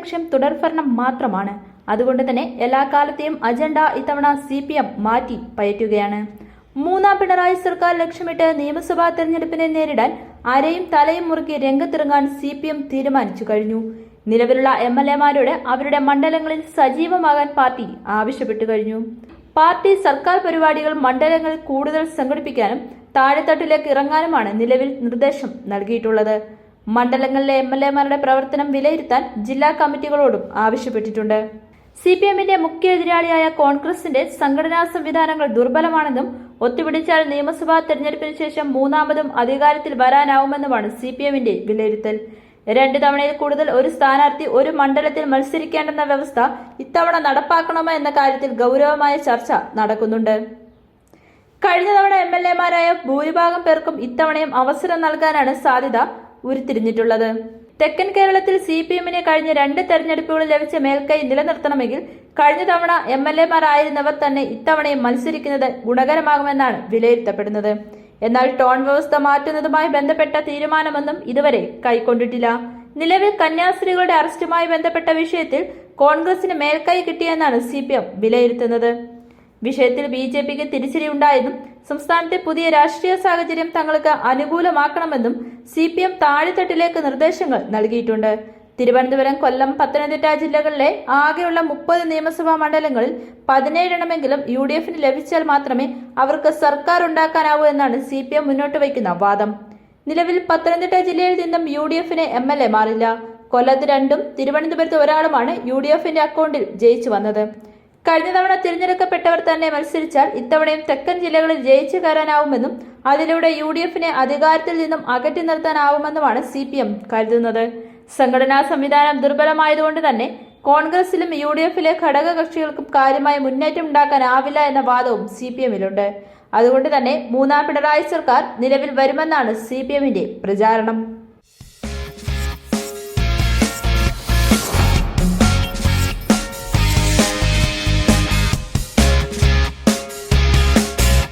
ലക്ഷ്യം തുടർഭരണം മാത്രമാണ്. അതുകൊണ്ട് തന്നെ എല്ലാ കാലത്തെയും അജണ്ട ഇത്തവണ സി പി എം മാറ്റി പയറ്റുകയാണ്. മൂന്നാം പിണറായി സർക്കാർ ലക്ഷ്യമിട്ട് നിയമസഭാ തെരഞ്ഞെടുപ്പിനെ നേരിടാൻ ആരെയും തലയും മുറുക്കി രംഗത്തിറങ്ങാൻ സി പി എം തീരുമാനിച്ചു കഴിഞ്ഞു. നിലവിലുള്ള എം എൽ എമാരോട് അവരുടെ മണ്ഡലങ്ങളിൽ സജീവമാകാൻ പാർട്ടി ആവശ്യപ്പെട്ടു കഴിഞ്ഞു. പാർട്ടി സർക്കാർ പരിപാടികൾ മണ്ഡലങ്ങളിൽ കൂടുതൽ സംഘടിപ്പിക്കാനും താഴെത്തട്ടിലേക്ക് ഇറങ്ങാനുമാണ് നിലവിൽ നിർദ്ദേശം നൽകിയിട്ടുള്ളത്. മണ്ഡലങ്ങളിലെ എം എൽ എമാരുടെ പ്രവർത്തനം വിലയിരുത്താൻ ജില്ലാ കമ്മിറ്റികളോടും ആവശ്യപ്പെട്ടിട്ടുണ്ട്. സി പി എമ്മിന്റെ മുഖ്യ എതിരാളിയായ കോൺഗ്രസിന്റെ സംഘടനാ സംവിധാനങ്ങൾ ദുർബലമാണെന്നും ഒത്തുപിടിച്ചാൽ നിയമസഭാ തെരഞ്ഞെടുപ്പിന് ശേഷം മൂന്നാമതും അധികാരത്തിൽ വരാനാവുമെന്നുമാണ് സി പി എമ്മിന്റെ വിലയിരുത്തൽ. രണ്ട് തവണയിൽ കൂടുതൽ ഒരു സ്ഥാനാർത്ഥി ഒരു മണ്ഡലത്തിൽ മത്സരിക്കേണ്ടെന്ന വ്യവസ്ഥ ഇത്തവണ നടപ്പാക്കണമോ എന്ന കാര്യത്തിൽ ഗൗരവമായ ചർച്ച നടക്കുന്നുണ്ട്. കഴിഞ്ഞ തവണ എം എൽ എമാരായ ഭൂരിഭാഗം പേർക്കും ഇത്തവണയും അവസരം നൽകാനാണ് സാധ്യത. ഉരുത്തിരിഞ്ഞിട്ടുള്ളത്. തെക്കൻ കേരളത്തിൽ സി പി എമ്മിന് കഴിഞ്ഞ രണ്ട് തെരഞ്ഞെടുപ്പുകളിൽ ലഭിച്ച മേൽക്കൈ നിലനിർത്തണമെങ്കിൽ കഴിഞ്ഞ തവണ എം എൽ എമാരായിരുന്നവർ തന്നെ ഇത്തവണയും മത്സരിക്കുന്നത് ഗുണകരമാകുമെന്നാണ് വിലയിരുത്തപ്പെടുന്നത്. എന്നാൽ ടോൺ വ്യവസ്ഥ മാറ്റുന്നതുമായി ബന്ധപ്പെട്ട തീരുമാനമൊന്നും ഇതുവരെ കൈക്കൊണ്ടിട്ടില്ല. നിലവിൽ കന്യാസ്ത്രീകളുടെ അറസ്റ്റുമായി ബന്ധപ്പെട്ട വിഷയത്തിൽ കോൺഗ്രസിന് മേൽക്കൈ കിട്ടിയെന്നാണ് സി വിലയിരുത്തുന്നത്. വിഷയത്തിൽ ബി ജെ പിക്ക് തിരിച്ചടിയുണ്ടായെന്നും സംസ്ഥാനത്തെ പുതിയ രാഷ്ട്രീയ സാഹചര്യം തങ്ങൾക്ക് അനുകൂലമാക്കണമെന്നും സി പി എം താഴെത്തട്ടിലേക്ക് നിർദ്ദേശങ്ങൾ നൽകിയിട്ടുണ്ട്. തിരുവനന്തപുരം കൊല്ലം പത്തനംതിട്ട ജില്ലകളിലെ ആകെയുള്ള മുപ്പത് നിയമസഭാ മണ്ഡലങ്ങളിൽ പതിനേഴെണ്ണമെങ്കിലും യു ഡി എഫിന് ലഭിച്ചാൽ മാത്രമേ അവർക്ക് സർക്കാർ ഉണ്ടാക്കാനാവൂ എന്നാണ് സി പി എം മുന്നോട്ട് വയ്ക്കുന്ന വാദം. നിലവിൽ പത്തനംതിട്ട ജില്ലയിൽ നിന്നും യു ഡി എഫിന് എം എൽ എ മാറില്ല. കൊല്ലത്ത് രണ്ടും തിരുവനന്തപുരത്ത് ഒരാളുമാണ് യു ഡി എഫിന്റെ അക്കൗണ്ടിൽ ജയിച്ചു വന്നത്. കഴിഞ്ഞ തവണ തിരഞ്ഞെടുക്കപ്പെട്ടവർ തന്നെ മത്സരിച്ചാൽ ഇത്തവണയും തെക്കൻ ജില്ലകളിൽ ജയിച്ചു കയറാനാവുമെന്നും അതിലൂടെ യു ഡി എഫിനെ അധികാരത്തിൽ നിന്നും അകറ്റി നിർത്താനാവുമെന്നുമാണ് സി പി എം കരുതുന്നത്. സംഘടനാ സംവിധാനം ദുർബലമായതുകൊണ്ട് തന്നെ കോൺഗ്രസിലും യു ഡി എഫിലെ ഘടകകക്ഷികൾക്കും കാര്യമായ മുന്നേറ്റം ഉണ്ടാക്കാനാവില്ല എന്ന വാദവും സി പി എമ്മിലുണ്ട് അതുകൊണ്ട് തന്നെ മൂന്നാം പിണറായി സർക്കാർ നിലവിൽ വരുമെന്നാണ് സി പി എമ്മിന്റെ പ്രചാരണം.